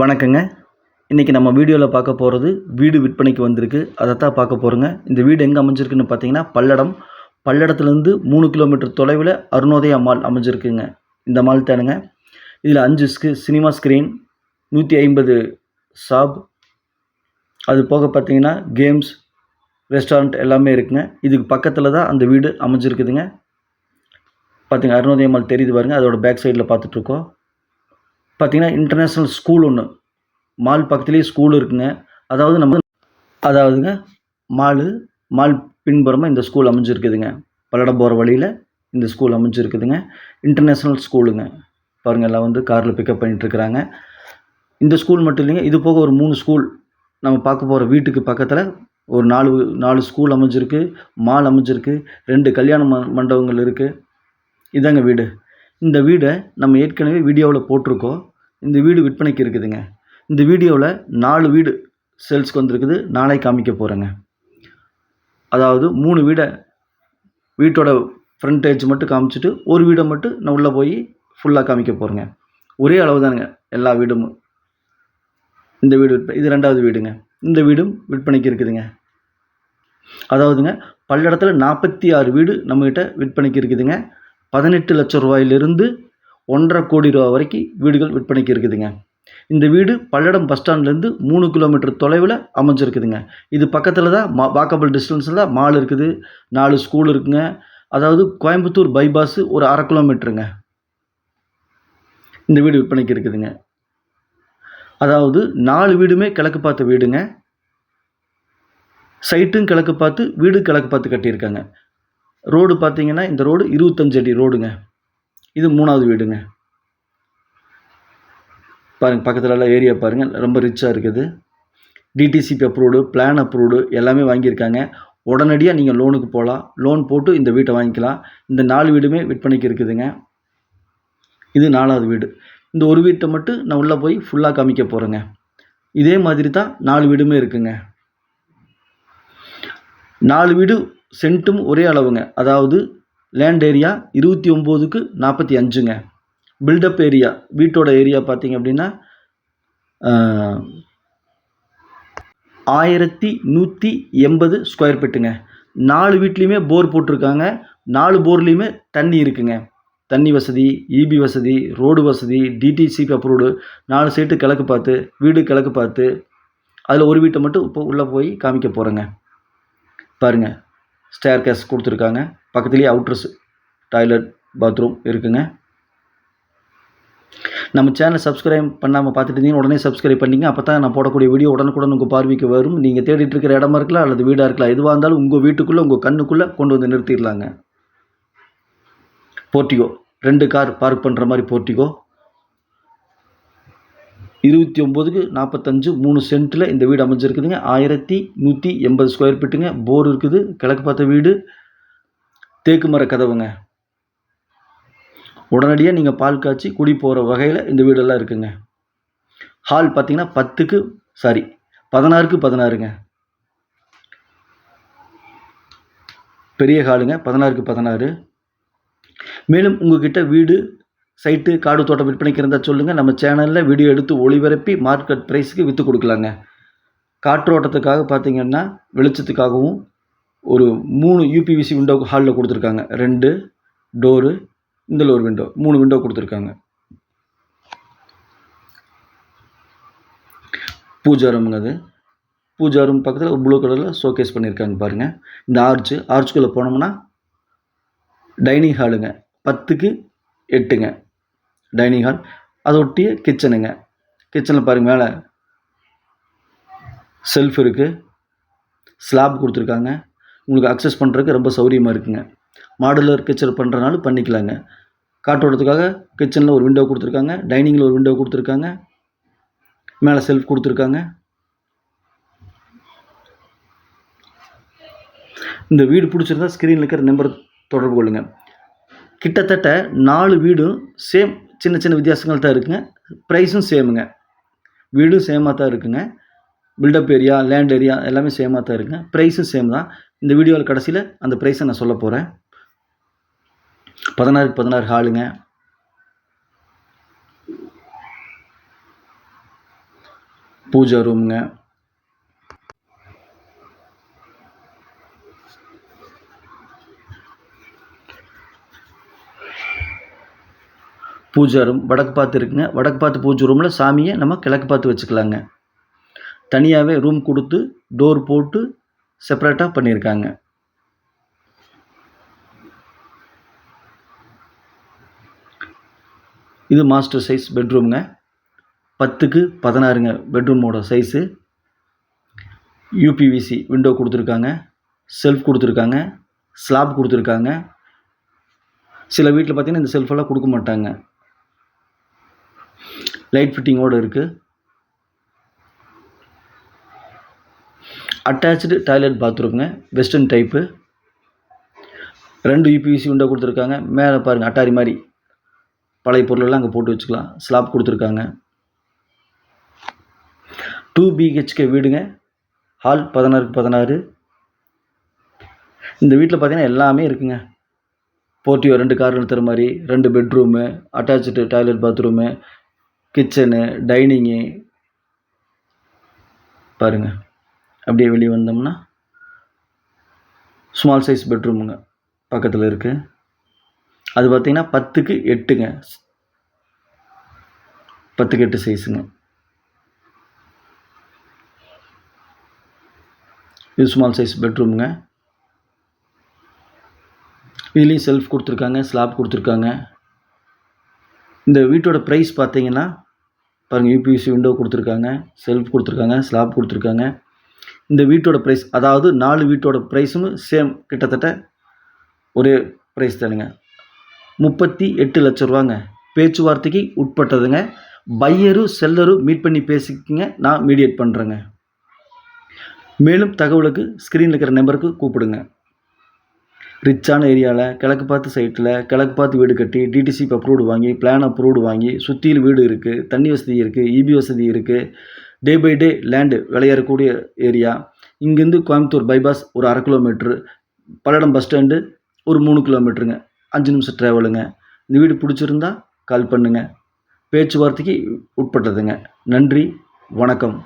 வணக்கங்க. இன்றைக்கி நம்ம வீடியோவில் பார்க்க போகிறது வீடு விற்பனைக்கு வந்திருக்கு. அதை தான் பார்க்க போகிறோங்க இந்த வீடு எங்கே அமைஞ்சிருக்குன்னு பார்த்தீங்கன்னா பல்லடம். பல்லடத்துலேருந்து மூணு கிலோமீட்டர் தொலைவில் அருணோதயா மால் அமைஞ்சிருக்குங்க. இந்த மால் தானுங்க. இதில் அஞ்சு ஸ்க் சினிமா ஸ்க்ரீன் நூற்றி ஐம்பது ஷாப் அது போக பார்த்தீங்கன்னா கேம்ஸ் ரெஸ்டாரண்ட் எல்லாமே இருக்குங்க. இதுக்கு பக்கத்தில் தான் அந்த வீடு அமைஞ்சிருக்குதுங்க. பார்த்திங்க அருணோதய மால் தெரியுது பாருங்க. அதோட பேக் சைடில் பார்த்துட்ருக்கோம் பார்த்திங்கன்னா இன்டர்நேஷ்னல் ஸ்கூல் ஒன்று மால் பக்கத்துலேயே ஸ்கூல் இருக்குங்க. அதாவது நம்ம அதாவதுங்க மாலு மால் பின்புறமாக இந்த ஸ்கூல் அமைஞ்சிருக்குதுங்க. பல்லடம் போகிற வழியில் இந்த ஸ்கூல் அமைஞ்சிருக்குதுங்க. இன்டர்நேஷ்னல் ஸ்கூலுங்க பாருங்கள் எல்லாம் வந்து காரில் பிக்கப் பண்ணிகிட்ருக்குறாங்க இந்த ஸ்கூல் மட்டும் இல்லைங்க இது போக ஒரு மூணு ஸ்கூல் நம்ம பார்க்க போகிற வீட்டுக்கு பக்கத்தில் ஒரு நாலு நாலு ஸ்கூல் அமைஞ்சிருக்கு மால் அமைஞ்சிருக்கு ரெண்டு கல்யாண ம மண்டபங்கள் இருக்குது இதாங்க வீடு. இந்த வீடை நம்ம ஏற்கனவே வீடியோவில் போட்டிருக்கோம். இந்த வீடு விற்பனைக்கு இருக்குதுங்க. இந்த வீடியோவில் நாலு வீடு சேல்ஸ்க்கு வந்திருக்குது. நாளை காமிக்க போகிறேங்க அதாவது மூணு வீடை வீட்டோட ஃப்ரண்டேஜ் மட்டும் காமிச்சிட்டு ஒரு வீடை மட்டும் நான் உள்ளே போய் ஃபுல்லாக காமிக்க போகிறேங்க ஒரே அளவு தானுங்க எல்லா வீடும். இந்த வீடு இது ரெண்டாவது வீடுங்க. இந்த வீடும் விற்பனைக்கு இருக்குதுங்க. அதாவதுங்க பல்லடத்தில் நாற்பத்தி ஆறு வீடு நம்மக்கிட்ட விற்பனைக்கு இருக்குதுங்க. பதினெட்டு லட்சம் ரூபாயிலிருந்து ஒன்றரை கோடி ரூபா வரைக்கும் வீடுகள் விற்பனைக்கு இருக்குதுங்க. இந்த வீடு பல்லடம் பஸ் ஸ்டாண்ட்லேருந்து மூணு கிலோமீட்டர் தொலைவில் அமைஞ்சிருக்குதுங்க. இது பக்கத்தில் தான் மா வாக்கபிள் டிஸ்டன்ஸில் தான் மால் இருக்குது நாலு ஸ்கூல் இருக்குங்க. அதாவது கோயம்புத்தூர் பைபாஸு ஒரு அரை கிலோமீட்டருங்க இந்த வீடு விற்பனைக்கு இருக்குதுங்க. அதாவது நாலு வீடுமே கிழக்கு பார்த்த வீடுங்க. சைட்டும் கிழக்கு பார்த்து வீடு கிழக்கு பார்த்து கட்டியிருக்காங்க. ரோடு பார்த்தீங்கன்னா இந்த ரோடு இருபத்தஞ்சடி அடி ரோடுங்க இது மூணாவது வீடுங்க. பாருங்கள் பக்கத்தில் எல்லாம் ஏரியா பாருங்கள் ரொம்ப ரிச்சாக இருக்குது. டிடிசிபி அப்ரூவ்டு பிளான் அப்ரூவ்டு எல்லாமே வாங்கியிருக்காங்க. உடனடியாக நீங்கள் லோனுக்கு போகலாம் லோன் போட்டு இந்த வீட்டை வாங்கிக்கலாம். இந்த நாலு வீடுமே விற்பனைக்கு இருக்குதுங்க. இது நாலாவது வீடு. இந்த ஒரு வீட்டை மட்டும் நான் உள்ளே போய் ஃபுல்லாக காமிக்க போகிறேங்க இதே மாதிரி தான் நாலு வீடுமே இருக்குங்க. நாலு வீடு சென்ட்டும் ஒரே அளவுங்க. அதாவது லேண்ட் ஏரியா இருபத்தி ஒம்போதுக்கு நாற்பத்தி அஞ்சுங்க. பில்டப் ஏரியா வீட்டோட ஏரியா பார்த்தீங்க அப்படின்னா ஆயிரத்தி நூற்றி எண்பது ஸ்கொயர் ஃபீட்டுங்க நாலு வீட்லேயுமே போர் போட்டிருக்காங்க. நாலு போர்லேயுமே தண்ணி இருக்குங்க. தண்ணி வசதி இபி வசதி ரோடு வசதி டிடிசிபி அப்ரூவ்டு நாலு சைட்டு கிழக்கு பார்த்து வீடு கிழக்கு பார்த்து அதில் ஒரு வீட்டை மட்டும் இப்போ உள்ளே போய் காமிக்க போகிறேங்க பாருங்கள் ஸ்டேர் கேஸ் கொடுத்துருக்காங்க. பக்கத்துலேயே அவுட்ரஸ் டாய்லெட் பாத்ரூம் இருக்குங்க. நம்ம சேனல் சப்ஸ்கிரைப் பண்ணாமல் பார்த்துட்டு இருந்தீங்கன்னா உடனே சப்ஸ்கிரைப் பண்ணிங்க. அப்போ தான் நான் போடக்கூடிய வீடியோ உடனுக்குடன் உங்கள் பார்வைக்கு வரும். நீங்கள் தேடிட்டு இருக்கிற இடமா இருக்கலாம் அல்லது வீடாக இருக்கலாம். எதுவாக இருந்தாலும் உங்கள் வீட்டுக்குள்ளே உங்கள் கண்ணுக்குள்ளே கொண்டு வந்து நிறுத்திடலாங்க. போர்ட்டிகோ ரெண்டு கார் பார்க் பண்ணுற மாதிரி போர்ட்டிகோ இருபத்தி ஒம்போதுக்கு நாற்பத்தஞ்சு மூணு சென்ட்டில் இந்த வீடு அமைஞ்சிருக்குதுங்க. ஆயிரத்தி நூற்றி எண்பது ஸ்கொயர் ஃபீட்டுங்க போர் இருக்குது. கிழக்கு பார்த்த வீடு. தேக்கு மர கதவுங்க. உடனடியாக நீங்கள் பால் காய்ச்சி குடி போகிற வகையில் இந்த வீடெல்லாம் இருக்குங்க. ஹால் பார்த்தீங்கன்னா பத்துக்கு சாரி பதினாறுக்கு பதினாறுங்க. பெரிய ஹாலுங்க பதினாறுக்கு பதினாறு. மேலும் உங்ககிட்ட வீடு சைட்டு காடு தோட்டம் விற்பனைக்கு இருந்தால் சொல்லுங்கள் நம்ம சேனலில் வீடியோ எடுத்து ஒளிபரப்பி மார்க்கெட் ப்ரைஸுக்கு விற்று கொடுக்கலாங்க. காற்றோட்டத்துக்காக பார்த்தீங்கன்னா வெளிச்சத்துக்காகவும் ஒரு மூணு யூபிவிசி விண்டோ ஹாலில் கொடுத்துருக்காங்க. ரெண்டு டோரு இதில் ஒரு விண்டோ மூணு விண்டோ கொடுத்துருக்காங்க. பூஜா ரூமுங்க அது. பூஜா ரூம் பக்கத்தில் ப்ளூ கலரில் ஷோகேஸ் பண்ணியிருக்காங்க பாருங்கள் இந்த ஆர்ச்சு ஆர்ச்சுக்குள்ளே போனோம்னா டைனிங் ஹாலுங்க பத்துக்கு எட்டுங்க. Dining hall. அதை ஒட்டிய கிச்சனுங்க கிச்சனில் பாருங்கள் மேலே செல்ஃப் இருக்குது ஸ்லாப் கொடுத்துருக்காங்க. உங்களுக்கு அக்சஸ் பண்ணுறதுக்கு ரொம்ப சௌரியமாக இருக்குங்க. மாடுலர் கிச்சன் பண்ணுறனால பண்ணிக்கலாங்க. காற்றோட்டத்துக்காக கிச்சனில் ஒரு விண்டோ கொடுத்துருக்காங்க. டைனிங்கில் ஒரு விண்டோ கொடுத்துருக்காங்க. மேலே செல்ஃப் கொடுத்துருக்காங்க. இந்த வீடு பிடிச்சிருந்தா ஸ்க்ரீனில் இருக்கிற நம்பர் தொடர்பு கொள்ளுங்கள் கிட்டத்தட்ட நாலு வீடும் சேம் சின்ன சின்ன வித்தியாசங்கள் தான் இருக்குங்க. ப்ரைஸும் சேமுங்க வீடும் சேமாக தான் இருக்குங்க. பில்டப் ஏரியா லேண்ட் ஏரியா எல்லாமே சேமாக தான் இருக்குங்க. ப்ரைஸும் சேம் தான். இந்த வீடியோவில் கடைசியில் அந்த ப்ரைஸை நான் சொல்ல போகிறேன் பதினாறுக்கு பதினாறு ஹாலுங்க பூஜா ரூமுங்க பூஜை ரூம் வடக்கு பார்த்து இருக்குங்க. வடக்கு பார்த்து பூஜை ரூமில் சாமியை நம்ம கிழக்கு பார்த்து வச்சுக்கலாங்க. தனியாகவே ரூம் கொடுத்து டோர் போட்டு செப்பரேட்டாக பண்ணியிருக்காங்க. இது மாஸ்டர் சைஸ் பெட்ரூம்ங்க. பத்துக்கு பதினாறுங்க பெட்ரூமோட சைஸு. யூபிவிசி விண்டோ கொடுத்துருக்காங்க. செல்ஃப் கொடுத்துருக்காங்க. ஸ்லாப் கொடுத்துருக்காங்க. சில வீட்டில் பார்த்தீங்கன்னா இந்த செல்ஃபெல்லாம் கொடுக்க மாட்டாங்க. லைட் ஃபிட்டிங்கோடு இருக்குது அட்டாச்சு டாய்லெட் பாத்ரூம்ங்க வெஸ்டர்ன் டைப்பு ரெண்டு யூபிசி உண்டா கொடுத்துருக்காங்க. மேலே பாருங்கள் அட்டாரி மாதிரி. பழைய பொருளெல்லாம் அங்கே போட்டு வச்சுக்கலாம். ஸ்லாப் கொடுத்துருக்காங்க. டூ பிஹெச்கே வீடுங்க. ஹால் பதினாறுக்கு பதினாறு. இந்த வீட்டில் பார்த்தீங்கன்னா எல்லாமே இருக்குங்க. போர்ட்டியோ ரெண்டு கார் நிறுத்துற மாதிரி ரெண்டு bedroom attach toilet bathroom kitchen dining. பாருங்கள் அப்படியே வெளியே வந்தோம்னா ஸ்மால் சைஸ் பெட்ரூமுங்க பக்கத்தில் இருக்குது அது பார்த்தீங்கன்னா பத்துக்கு எட்டுங்க. பத்துக்கு எட்டு சைஸுங்க இது ஸ்மால் சைஸ் பெட்ரூமுங்க இதுலேயும் செல்ஃப் கொடுத்துருக்காங்க ஸ்லாப் கொடுத்துருக்காங்க. இந்த வீட்டோட ப்ரைஸ் பார்த்தீங்கன்னா பாருங்கள் யூபிஎஸ்சி விண்டோ கொடுத்துருக்காங்க செல்ஃப் கொடுத்துருக்காங்க ஸ்லாப் கொடுத்துருக்காங்க. இந்த வீட்டோட ப்ரைஸ் அதாவது நாலு வீட்டோட ப்ரைஸும் சேம் கிட்டத்தட்ட ஒரே ப்ரைஸ் தானுங்க. முப்பத்தி எட்டு லட்ச ரூபாங்க. பேச்சுவார்த்தைக்கு உட்பட்டதுங்க. பையரும் செல்லரும் மீட் பண்ணி பேசிக்கிங்க நான் மீடியேட் பண்ணுறேங்க மேலும் தகவலுக்கு ஸ்க்ரீனில் இருக்கிற நம்பருக்கு கூப்பிடுங்க. ரிச்சான ஏரியாவில் கிழக்கு பார்த்து சைட்டில் கிழக்கு பார்த்து வீடு கட்டி டிடிசி அப்ரூவ்டு வாங்கி பிளான் அப்ரூவ்டு வாங்கி சுற்றியில் வீடு இருக்குது தண்ணி வசதி இருக்குது இபி வசதி இருக்குது டே பை டே லேண்டு விளையாடக்கூடிய ஏரியா இங்கேருந்து கோயம்புத்தூர் பைபாஸ் ஒரு அரை கிலோமீட்ரு பல்லடம் பஸ் ஸ்டாண்டு ஒரு மூணு கிலோமீட்டருங்க அஞ்சு நிமிஷம் ட்ராவலுங்க இந்த வீடு பிடிச்சிருந்தா கால் பண்ணுங்கள் பேச்சுவார்த்தைக்கு உட்பட்டதுங்க. நன்றி வணக்கம்.